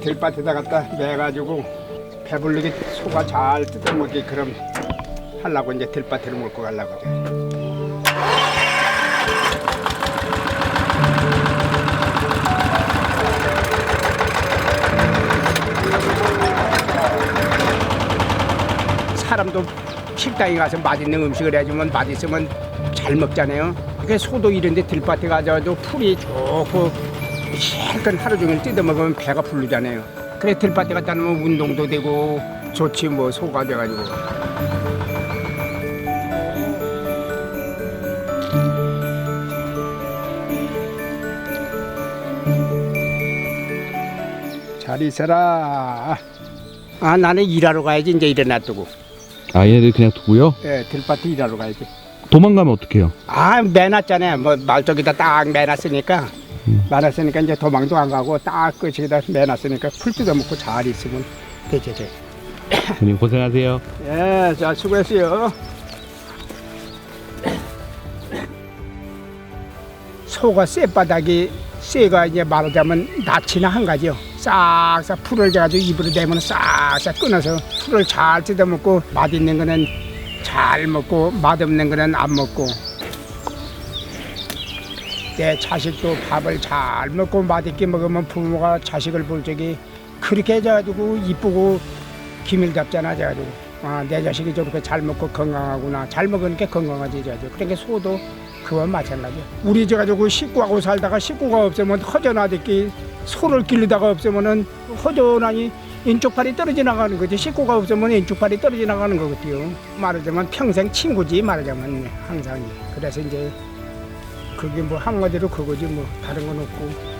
들밭에다 갖다 매가지고 배불리게 소가 잘 뜯어먹게 그럼 하려고 이제 들밭으로 몰고 가려고 그래. 사람도 식당에 가서 맛있는 음식을 해주면 맛있으면 잘 먹잖아요. 그게 소도 이런데 들밭에 가서도 풀이 좋고 실컷 하루 종일 뜯어 먹으면 배가 부르잖아요. 그래 들밭에 갖다 놓으면 운동도 되고 좋지 뭐 소가 돼가지고. 잘 있어라. 아 나는 일하러 가야지 이제 일어났다고. 아 얘네들 그냥 두고요? 예, 들밭에 일하러 가야지. 도망가면 어떡해요? 아 매놨잖아요. 뭐 말쪽에다 딱 매놨으니까 매놨으니까 이제 도망도 안 가고 딱 끝에다 매놨으니까 풀 뜯어 먹고 잘 있으면 되지. 돼. 형님 고생하세요. 예, 자 수고했어요. 소가 쌔바닥이 쇠가 이제 말하자면 낯이나 한 가지요. 싹싹 풀을 가지고 입으로 대면 싹싹 끊어서 풀을 잘 뜯어 먹고 맛있는 거는 잘 먹고 맛없는 거는 안 먹고 내 자식도 밥을 잘 먹고 맛있게 먹으면 부모가 자식을 볼 적이 그렇게 해가지고 이쁘고 기밀 잡잖아 저가지고 아, 내 자식이 저렇게 잘 먹고 건강하구나. 잘 먹으니까 건강하지 저가지고 그러니까 소도 그와 마찬가지야. 우리 저가지고 식구하고 살다가 식구가 없으면 허전하듯이 소를 기르다가 없으면은 허전하니 왼쪽팔이 떨어져 나가는 거지. 식구가 없으면 왼쪽팔이 떨어져 나가는 거거든요. 말하자면 평생 친구지 말하자면 항상. 그래서 이제 그게 뭐 한마디로 그거지 뭐 다른 건 없고